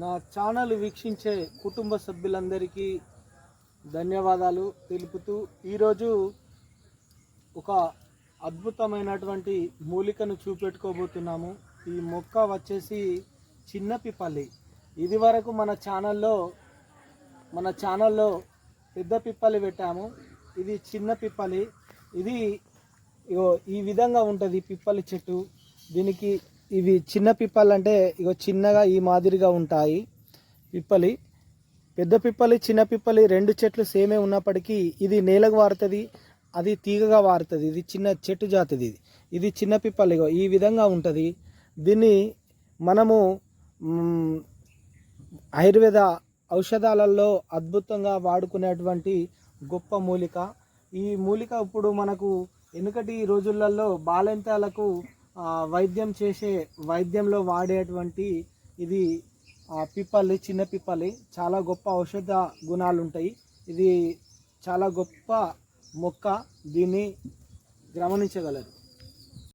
నా ఛానల్ వీక్షించే కుటుంబ సభ్యులందరికీ ధన్యవాదాలు తెలుపుతూ ఈరోజు ఒక అద్భుతమైనటువంటి మూలికను చూపెట్టుకోబోతున్నాము. ఈ మొక్క వచ్చేసి చిన్న పిప్పల్లి ఇది వరకు మన ఛానల్లో మన ఛానల్లో పెద్ద పిప్పలి పెట్టాము. ఇది చిన్న పిప్పలి. ఇది ఈ విధంగా ఉంటుంది పిప్పలి చెట్టు. దీనికి ఇవి చిన్న పిప్పలు అంటే ఇగో చిన్నగా ఈ మాదిరిగా ఉంటాయి. పిప్పలి పెద్ద పిప్పలి చిన్న పిప్పలి రెండు చెట్లు సేమే ఉన్నప్పటికీ ఇది నేలకు వారుతుంది అది తీగగా వారుతుంది ఇది చిన్న చెట్టు జాతిది. ఇది ఇది చిన్న పిప్పలిగో ఈ విధంగా ఉంటుంది. దీన్ని మనము ఆయుర్వేద ఔషధాలలో అద్భుతంగా వాడుకునేటువంటి గొప్ప మూలిక. ఈ మూలిక ఇప్పుడు మనకు వెనుకటి రోజులలో బాలెంతాలకు వైద్యం చేసే వైద్యంలో వాడేటువంటి ఇది పిప్పలి చిన్న పిప్పలి చాలా గొప్ప ఔషధ గుణాలు ఉంటాయి ఇది చాలా గొప్ప మొక్క. దీన్ని గమనించగలరు.